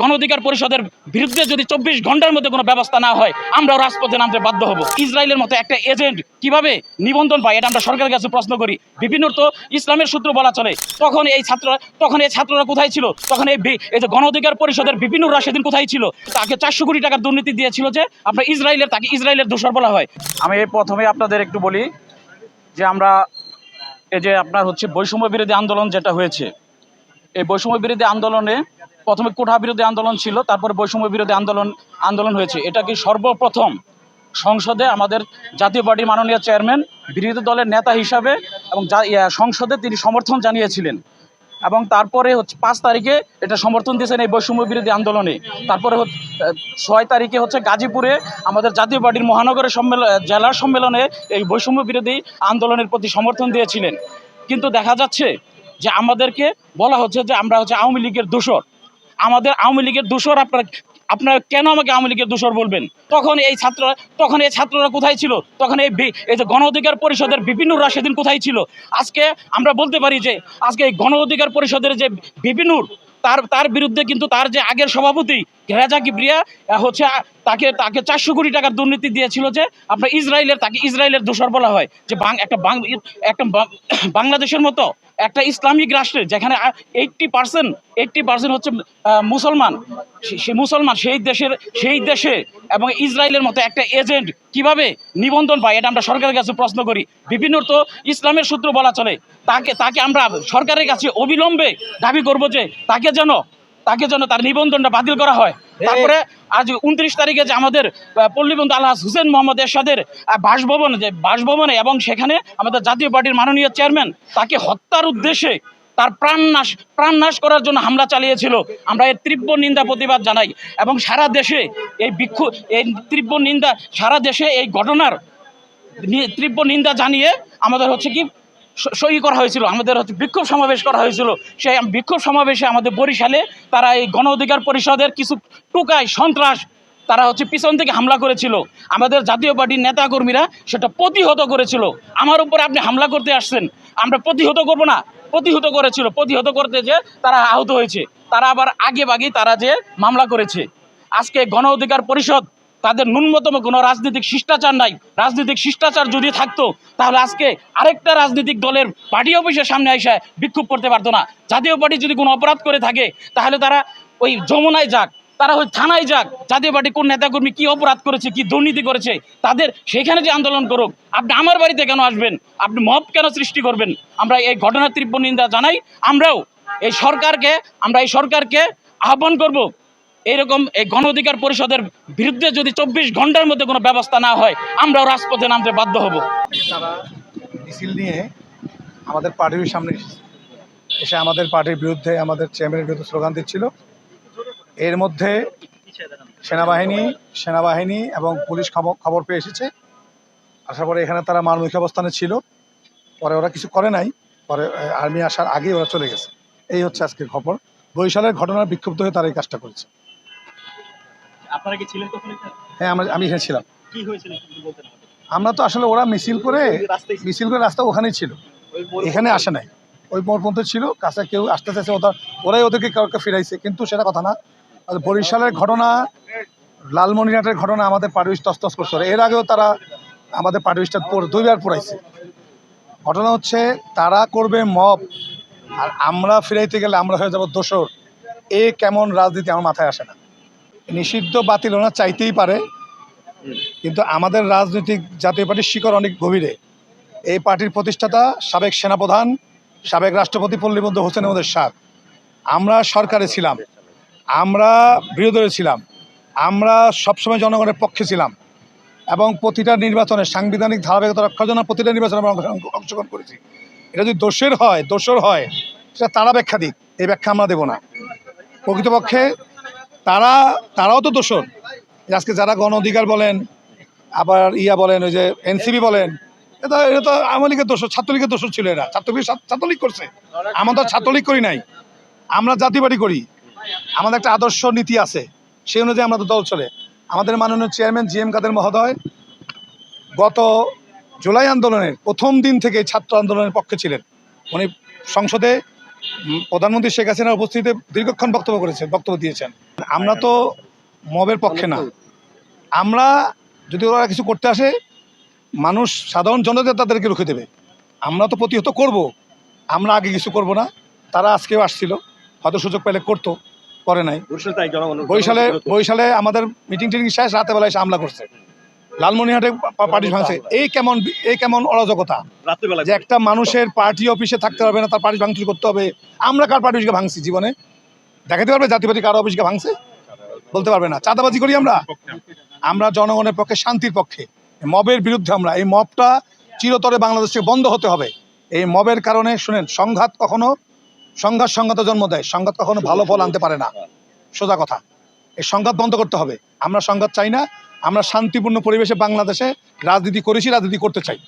গণ অধিকার পরিষদের বিরুদ্ধে যদি চব্বিশ ঘণ্টার মধ্যে কোনো ব্যবস্থা না হয়, আমরাও রাজপথে নামতে বাধ্য হব। ইসরায়েলের মতো একটা এজেন্ট কীভাবে নিবন্ধন পায়, এটা আমরা সরকারের কাছে প্রশ্ন করি। বিভিন্ন তো ইসলামের সূত্র বলা চলে, তখন এই ছাত্ররা তখন এই ছাত্ররা কোথায় ছিল? তখন এই এই যে গণ অধিকার পরিষদের বিভিন্ন সেদিন কোথায় ছিল? তাকে চারশো কোটি টাকার দুর্নীতি দিয়েছিল যে, আপনার ইসরায়েলের তাকে ইসরায়েলের দোষর বলা হয়। আমি প্রথমে আপনাদের একটু বলি যে আমরা এই যে আপনার হচ্ছে বৈষম্য বিরোধী আন্দোলন যেটা হয়েছে এই বৈষম্য বিরোধী আন্দোলনে প্রথমে কোঠা বিরোধী আন্দোলন ছিল, তারপরে বৈষম্য বিরোধী আন্দোলন আন্দোলন হয়েছে। এটা কি সর্বপ্রথম সংসদে আমাদের জাতীয় পার্টির মাননীয় চেয়ারম্যান, বিরোধী দলের নেতা হিসাবে এবং সংসদে তিনি সমর্থন জানিয়েছিলেন। এবং তারপরে হচ্ছে পাঁচ তারিখে এটা সমর্থন দিয়েছেন এই বৈষম্য বিরোধী আন্দোলনে। তারপরে ছয় তারিখে হচ্ছে গাজীপুরে আমাদের জাতীয় পার্টির মহানগরের সম্মেলন জেলার সম্মেলনে এই বৈষম্য বিরোধী আন্দোলনের প্রতি সমর্থন দিয়েছিলেন। কিন্তু দেখা যাচ্ছে যে আমাদেরকে বলা হচ্ছে যে আমরা হচ্ছে আওয়ামী লীগের দোষর। আমাদের আওয়ামী লীগের দোষর আপনারা আপনারা কেন আমাকে আওয়ামী লীগের দোষর বলবেন? তখন এই ছাত্ররা তখন এই ছাত্ররা কোথায় ছিল? তখন এই যে গণ অধিকার পরিষদের বিভিন্ন রাশেদিন কোথায় ছিল? আজকে আমরা বলতে পারি যে, আজকে এই গণ অধিকার পরিষদের যে বিভিন্ন তার তার বিরুদ্ধে কিন্তু তার যে আগের সভাপতি রেজা কিবরিয়া হচ্ছে তাকে তাকে চারশো কোটি টাকার দুর্নীতি দিয়েছিল যে আপনার ইসরায়েলের, তাকে ইসরায়েলের দোষর বলা হয়। যে বাং, একটা একটা বাংলাদেশের মতো একটা ইসলামিক রাষ্ট্রে যেখানে এইটটি পার্সেন্ট এইটটি পার্সেন্ট হচ্ছে মুসলমান। সে মুসলমান, সেই দেশের, সেই দেশে এবং ইসরায়েলের মতো একটা এজেন্ট কীভাবে নিবন্ধন পায়, এটা আমরা সরকারের কাছে প্রশ্ন করি। বিভিন্ন তো ইসলামের সূত্র বলা চলে। তাকে তাকে আমরা সরকারের কাছে অবিলম্বে দাবি করব যে তাকে যেন তাকে যেন তার নিবন্ধনটা বাতিল করা হয়। তারপরে আজ উনত্রিশ তারিখে যে আমাদের পল্লীবন্ধু আলহাজ হুসেন মোহাম্মদ এরশাদের বাসভবন যে বাসভবনে এবং সেখানে আমাদের জাতীয় পার্টির মাননীয় চেয়ারম্যান তাকে হত্যার উদ্দেশ্যে তার প্রাণনাশ প্রাণনাশ করার জন্য হামলা চালিয়েছিল। আমরা এর তীব্র নিন্দা প্রতিবাদ জানাই এবং সারা দেশে এই বিক্ষোভ এই তীব্র নিন্দা সারা দেশে এই ঘটনার তীব্র নিন্দা জানিয়ে আমাদের হচ্ছে কি সই করা হয়েছিল। আমাদের হচ্ছে বিক্ষোভ সমাবেশ করা হয়েছিল। সেই বিক্ষোভ সমাবেশে আমাদের বরিশালে তারা এই গণ অধিকার পরিষদের কিছু টুকায় সন্ত্রাস তারা হচ্ছে পিছন থেকে হামলা করেছিল। আমাদের জাতীয় পার্টির নেতাকর্মীরা সেটা প্রতিহত করেছিল। আমার উপরে আপনি হামলা করতে আসছেন। আমরা প্রতিহত করব না। প্রতিহত করেছিল। প্রতিহত করতে যে তারা আহত হয়েছে। তারা আবার আগে বাগে তারা যে মামলা করেছে। আজকে গণ অধিকার পরিষদ তাদের ন্যূনতম কোনো রাজনৈতিক শিষ্টাচার নাই। রাজনৈতিক শিষ্টাচার যদি থাকতো, তাহলে আজকে আরেকটা রাজনৈতিক দলের পার্টি অফিসের সামনে এসে বিক্ষোভ করতে পারতো না। জাতীয় পার্টি যদি কোনো অপরাধ করে থাকে, তাহলে তারা ওই যমুনায় যাক, তারা ওই থানায় যাক, জাতীয় পার্টি কোন নেতাকর্মী কি অপরাধ করেছে, কি দুর্নীতি করেছে, তাদের সেখানে যে আন্দোলন করুক, আপনি আমার বাড়িতে কেন আসবেন? আপনি মব কেন সৃষ্টি করবেন? আমরা এই ঘটনার তীব্র নিন্দা জানাই। আমরাও এই সরকারকে, আমরা এই সরকারকে আহ্বান করব এইরকম এই গণ অধিকার পরিষদের বিরুদ্ধে যদি চব্বিশ ঘণ্টার মধ্যে কোনো ব্যবস্থা না হয়, আমরাও রাজপথে নামতে বাধ্য হব। তারা মিছিল নিয়ে আমাদের পার্টির সামনে এসে আমাদের পার্টির বিরুদ্ধে আমাদের চেয়ারম্যানের বিরুদ্ধে স্লোগান দিচ্ছিল। এর মধ্যে সেনাবাহিনী সেনাবাহিনী এবং পুলিশ খবর খবর পেয়ে এসেছে। আসার পরে এখানে তারা মানবিক অবস্থানে ছিল। পরে ওরা কিছু করে নাই। পরে আর্মি আসার আগেই ওরা চলে গেছে। এই হচ্ছে আজকের খবর। বরিশালের ঘটনার বিক্ষুব্ধ হয়ে তারা এই কাজটা করেছে। আপনারা কি ছিলেন তখন হ্যাঁ আমরা আমি এখানে ছিলাম। কি হয়েছিল বলতেন আমরা তো আসলে ওরা মিছিল করে মিছিল করে রাস্তা ওখানেই ছিল। এখানে আসে নাই। ওই মোড় পর্যন্ত ছিল। কাছে কেউ আসতে চাইছে ওটা ওরাই ওদেরকে কাউকে ফিরাইছে। কিন্তু সেটা কথা না। বরিশালের ঘটনা লালমনিরহাটের ঘটনা আমাদের পারুইশ তস্তস করছে। এর আগেও তারা আমাদের পারুইশটা দুইবার পড়াইছে। ঘটনা হচ্ছে তারা করবে মব। আর আমরা ফিরাইতে গেলে আমরা হয়ে যাব দোষর। এ কেমন রাজনীতি আমার মাথায় আসে না। নিষিদ্ধ, বাতিল ওনা চাইতেই পারে। কিন্তু আমাদের রাজনৈতিক জাতীয় পার্টির শিকড় অনেক গভীরে। এই পার্টির প্রতিষ্ঠাতা সাবেক সেনাপ্রধান, সাবেক রাষ্ট্রপতি পল্লীবন্ধু হোসেন আমাদের সার আমরা সরকারে ছিলাম। আমরা বিরোধী ছিলাম। আমরা সবসময় জনগণের পক্ষে ছিলাম। এবং প্রতিটা নির্বাচনে সাংবিধানিক ধারাবাহিকতা রক্ষার জন্য প্রতিটা নির্বাচনে আমরা অংশ- অংশগ্রহণ করেছি। এটা যদি দোষের হয়, দোষর হয়, সেটা তারা ব্যাখ্যা দিক। এই ব্যাখ্যা আমরা দেবো না। প্রকৃতপক্ষে তারা, তারাও তো দোষর। আজকে যারা গণ অধিকার বলেন, আবার ইয়া বলেন, ওই যে এনসিবি বলেন এটা এটা তো আওয়ামী লীগের দোষ ছাত্রলীগের দোষ ছিল এরা। ছাত্রলীগ ছাত্রলীগ করছে। আমরা ছাত্রলীগ করি নাই। আমরা জাতিবাড়ি করি। আমাদের একটা আদর্শ নীতি আছে। সেই অনুযায়ী আমরা তো দল চলে। আমাদের মাননীয় চেয়ারম্যান জি এম কাদের মহোদয় গত জুলাই আন্দোলনের প্রথম দিন থেকে ছাত্র আন্দোলনের পক্ষে ছিলেন। উনি সংসদে প্রধানমন্ত্রী শেখ হাসিনার উপস্থিতিতে দীর্ঘক্ষণ বক্তব্য করেছেন বক্তব্য দিয়েছেন। আমরা তো মবের পক্ষে না। আমরা যদি ওরা কিছু করতে আসে মানুষ সাধারণ জনতা তাদেরকে রুখে দেবে। আমরা তো প্রতিহত করব। আমরা আগে কিছু করব না। তারা আজকেও আসছিল। হয়তো সুযোগ পেলে করতো করে নাই। বরিশাল বরিশালে আমাদের মিটিং টিটিং শেষ রাতে বেলায় এসে হামলা করছে। লালমনিহাটে পার্টি ভাঙছে। এই কেমন এই কেমন অরাজকতা? যে একটা মানুষের পার্টি অফিসে থাকতে পারবে না তার পার্টি ভাঙচুর করতে হবে। আমরা কার পার্টি অফিসকে ভাঙছি জীবনে? দেখাতে পারবে পার্টি কার অফিসকে ভাঙছে? বলতে পারবে না। চাঁদাবাজি করি আমরা? আমরা জনগণের পক্ষে শান্তির পক্ষে। মবের বিরুদ্ধে আমরা। এই মবটা চিরতরে বাংলাদেশ বন্ধ হতে হবে। এই মবের কারণে শুনেন সংঘাত কখনো সংঘাত সংঘাত জন্ম দেয়। সংঘাত কখনো ভালো ফল আনতে পারে না। সোজা কথা। এই সংঘাত বন্ধ করতে হবে। আমরা সংঘাত চাই না। আমরা শান্তিপূর্ণ পরিবেশে বাংলাদেশে রাজনীতি করেছি রাজনীতি করতে চাই।